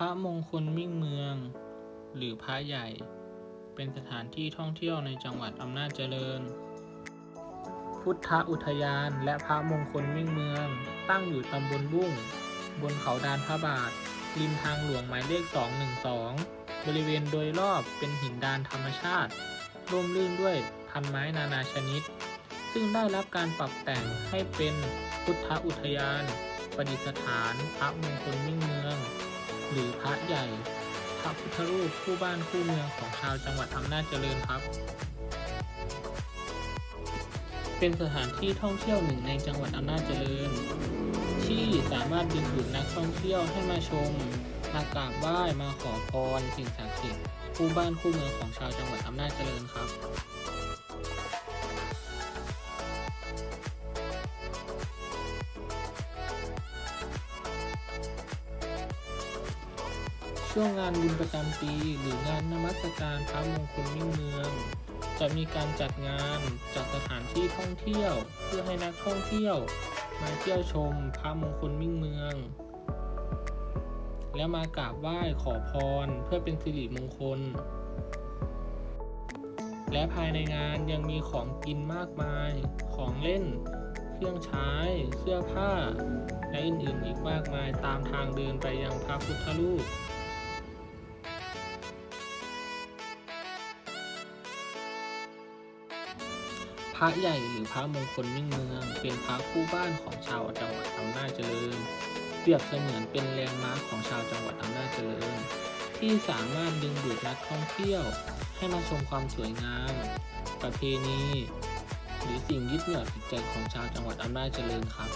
ระมงคลมิ่งเมือง หรือพระใหญ่ เป็นสถานที่ท่องเที่ยวในจังหวัดอำนาจเจริญ พุทธอุทยานและพระมงคลมิ่งเมือง ตั้งอยู่ตำบลบุ้ง บนเขาดานพระบาท ริมทางหลวงหมายเลข 212 บริเวณโดยรอบเป็นหินดานธรรมชาติ ร่มรื่นด้วยพันไม้นานาชนิด ซึ่งได้รับการปรับแต่งให้เป็นพุทธอุทยาน ประดิษฐานพระมงคลมิ่งเมือง หรือพระใหญ่พระพุทธรูปคู่บ้านคู่เมืองของชาวจังหวัดอำนาจเจริญครับ เป็นสถานที่ท่องเที่ยวหนึ่งในจังหวัดอำนาจเจริญ ที่สามารถดึงดูดนักท่องเที่ยวให้มาชมมากราบไหว้มาขอพรสิ่งศักดิ์สิทธิ์คู่บ้านคู่เมืองของชาวจังหวัดอำนาจเจริญครับ ช่วงงานบุญประจำปี หรืองานนมัสการพระมงคลมิ่งเมือง จะมีการจัดงานจัดสถานที่ท่องเที่ยว เพื่อให้นักท่องเที่ยว มาเที่ยวชมพระมงคลมิ่งเมือง และมากราบไหว้ขอพรเพื่อเป็นสิริมงคล และภายในงานยังมีของกินมากมาย ของเล่น เครื่องใช้ เสื้อผ้า และอื่นๆอีกมากมายตามทางเดินไปยังพระพุทธรูป ระใหญ่หรือพระมงคลมิ่งเมือง เป็นพระคู่บ้านของชาวจังหวัดอำนาจเจริญ เปรียบเสมือนเป็นแลนด์มาร์คของชาวจังหวัดอำนาจเจริญ ที่สามารถดึงดูดนักท่องเที่ยว ให้มาชมความสวยงาม ประเพณี หรือสิ่งยึดเหนี่ยวจิตใจของชาวจังหวัดอำนาจเจริญครับ